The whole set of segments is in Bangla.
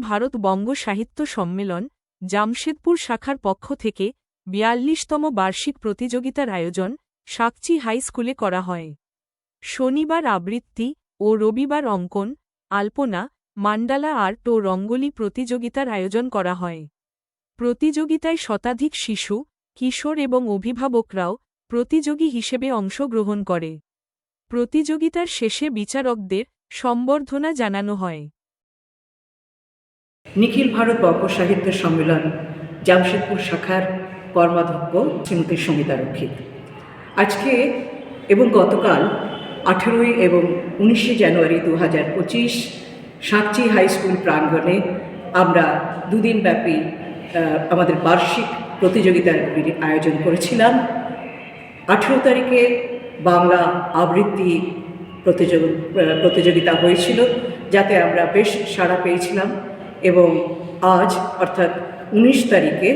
ভারত বঙ্গ সাহিত্য সম্মেলন, জামশেদপুর শাখার পক্ষ থেকে বিয়াল্লিশতম বার্ষিক প্রতিযোগিতার আয়োজন সাকচি হাই স্কুলে করা হয়। শনিবার আবৃত্তি ও রবিবার অঙ্কন, আলপনা, মান্ডালা আর্ট ও রঙ্গোলি প্রতিযোগিতার আয়োজন করা হয়। প্রতিযোগিতায় শতাধিক শিশু, কিশোর এবং অভিভাবকরাও প্রতিযোগী হিসেবে অংশগ্রহণ করে। প্রতিযোগিতার শেষে বিচারকদের সম্বর্ধনা জানানো হয়। নিখিল ভারত বঙ্গ সাহিত্য সম্মেলন, জামশেদপুর শাখার কর্মাধ্যক্ষ শ্রীমতী সঙ্গীতা রক্ষিত। আজকে এবং গতকাল আঠেরোই এবং উনিশে জানুয়ারি দু হাজার পঁচিশ সাঁচি হাই স্কুল প্রাঙ্গণে আমরা দুদিন ব্যাপী আমাদের বার্ষিক প্রতিযোগিতার আয়োজন করেছিলাম। আঠেরো তারিখে বাংলা আবৃত্তি প্রতিযোগ প্রতিযোগিতা হয়েছিল, যাতে আমরা বেশ সাড়া পেয়েছিলাম। এবং আজ, অর্থাৎ উনিশ তারিখে,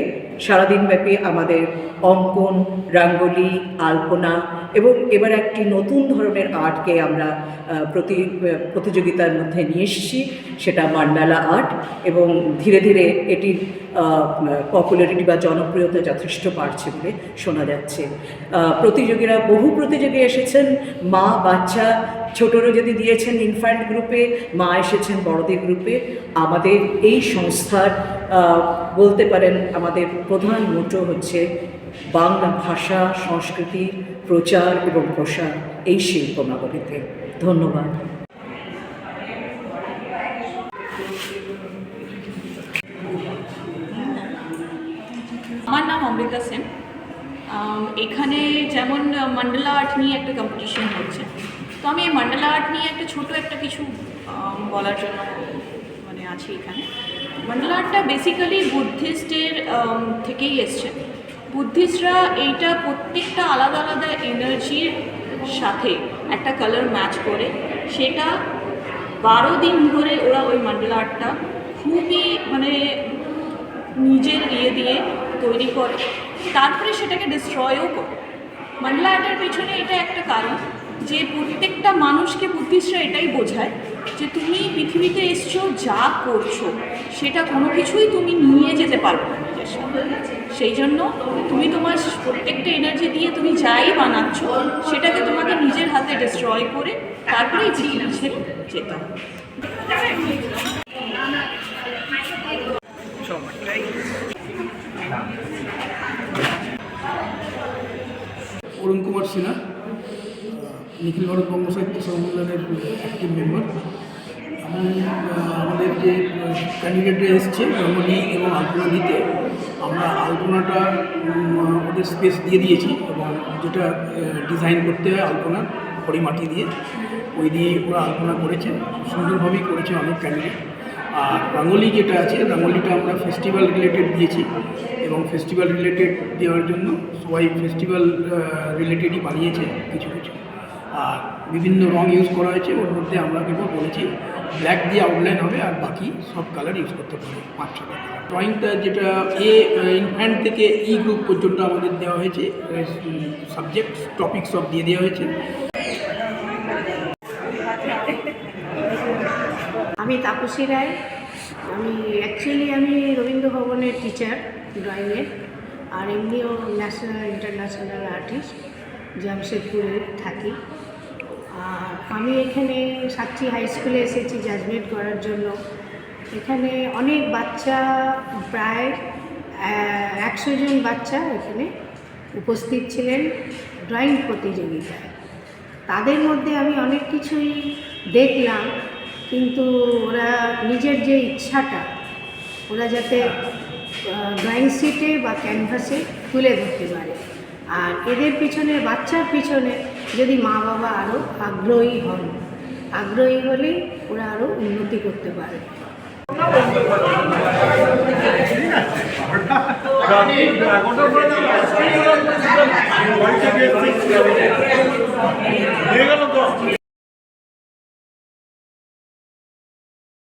সারাদিনব্যাপী আমাদের অঙ্কন, রাঙ্গলি, আলপনা এবং এবার একটি নতুন ধরনের আর্টকে আমরা প্রতি প্রতিযোগিতার মধ্যে নিয়ে এসেছি। সেটা মান্ডালা আর্ট এবং ধীরে ধীরে এটির পপুলারিটি বা জনপ্রিয়তা যথেষ্ট বাড়ছে বলে শোনা যাচ্ছে। প্রতিযোগীরা বহু প্রতিযোগী এসেছেন। মা, বাচ্চা ছোটরও যদি দিয়েছেন ইনফ্যান্ট গ্রুপে মা এসেছেন বড়দের গ্রুপে আমাদের এই সংস্থার বলতে পারেন আমাদের প্রধান মোটো হচ্ছে বাংলা ভাষা, সংস্কৃতি, প্রচার এবং প্রসার এই শিল্প নগরীতে। ধন্যবাদ আমার নাম অমৃতা সেন। এখানে যেমন মন্ডলা আর্ট নিয়ে একটা কম্পিটিশন হচ্ছে। তো আমি এই মন্ডলা আর্ট নিয়ে একটা ছোট একটা কিছু বলার জন্য মানে আছি এখানে। মন্ডলা আর্টটা বেসিক্যালি বুদ্ধিস্টের থেকেই এসছে। বুদ্ধিস্টরা এইটা প্রত্যেকটা আলাদা আলাদা এনার্জির সাথে একটা কালার ম্যাচ করে। সেটা বারো দিন ধরে ওরা ওই মন্ডলা আর্টটা খুবই মানে নিজের ইয়ে দিয়ে তৈরি করে। তারপরে সেটাকে ডিস্ট্রয়ও করে। মন্ডলা আর্টের পেছনে এটা একটা কারণ যে প্রত্যেকটা মানুষকে বুদ্ধিস্টরা এটাই বোঝায় যে তুমি পৃথিবীতে এসছো, যা করছ, সেটা কোনো কিছুই তুমি নিয়ে যেতে পারবে না নিজের সাথে। সেই জন্য তুমি তোমার প্রত্যেকটা এনার্জি দিয়ে তুমি যাই বানাচ্ছ, সেটাকে তোমাকে নিজের হাতে ডিস্ট্রয় করে পৃথিবী ছেড়ে যেতে হবে। সিনহা নিখিল ভারত বঙ্গ সাহিত্য সম্মেলনের অ্যাক্টিভ মেম্বার এবং আমাদের যে ক্যান্ডিডেটরা এসছে, রমণী এবং আলপনা দিতে আমরা আলপনাটা ওদের স্পেস দিয়ে দিয়েছি এবং যেটা ডিজাইন করতে হয় আলপনা, খড়ি মাটি দিয়ে, ওই দিয়ে ওরা আলপনা করেছে। সুন্দরভাবেই করেছে অনেক ক্যান্ডিডেট আর রাঙ্গলি যেটা আছে, রাঙ্গলিটা আমরা ফেস্টিভ্যাল রিলেটেড দিয়েছি এবং ফেস্টিভ্যাল রিলেটেড দেওয়ার জন্য সবাই ফেস্টিভ্যাল রিলেটেডই বানিয়েছে কিছু কিছু। আর বিভিন্ন রং ইউজ করা হয়েছে, ওর মধ্যে আমরা কেবল বলেছি ব্ল্যাক দিয়ে আউটলাইন হবে আর বাকি সব কালার ইউজ করতে পারে পাঁচ ছটা ড্রয়িংটা যেটা এ ইনহ্যান্ড থেকে ই গ্রুপ পর্যন্ত আমাদের দেওয়া হয়েছে সাবজেক্ট টপিক সব দিয়ে দেওয়া হয়েছে। আমি তাপসী রায়। আমি অ্যাকচুয়ালি আমি রবীন্দ্র ভবনের টিচার ড্রয়িংয়ের আর এমনিও ন্যাশনাল ইন্টারন্যাশনাল আর্টিস্ট জামশেদপুরে থাকি। আর আমি এখানে সাতটি হাই স্কুলে এসেছি জাজমেন্ট করার জন্য। এখানে অনেক বাচ্চা, প্রায় একশো জন বাচ্চা এখানে উপস্থিত ছিলেন ড্রয়িং প্রতিযোগিতায়। তাদের মধ্যে আমি অনেক কিছুই দেখলাম। কিন্তু ওরা নিজের যে ইচ্ছাটা, ওরা যাতে ড্রয়িং শিটে বা ক্যানভাসে তুলে ধরতে পারে। আর এদের পিছনে, বাচ্চার পিছনে যদি মা বাবা আরও আগ্রহী হন, আগ্রহী হলে ওরা আরও উন্নতি করতে পারে।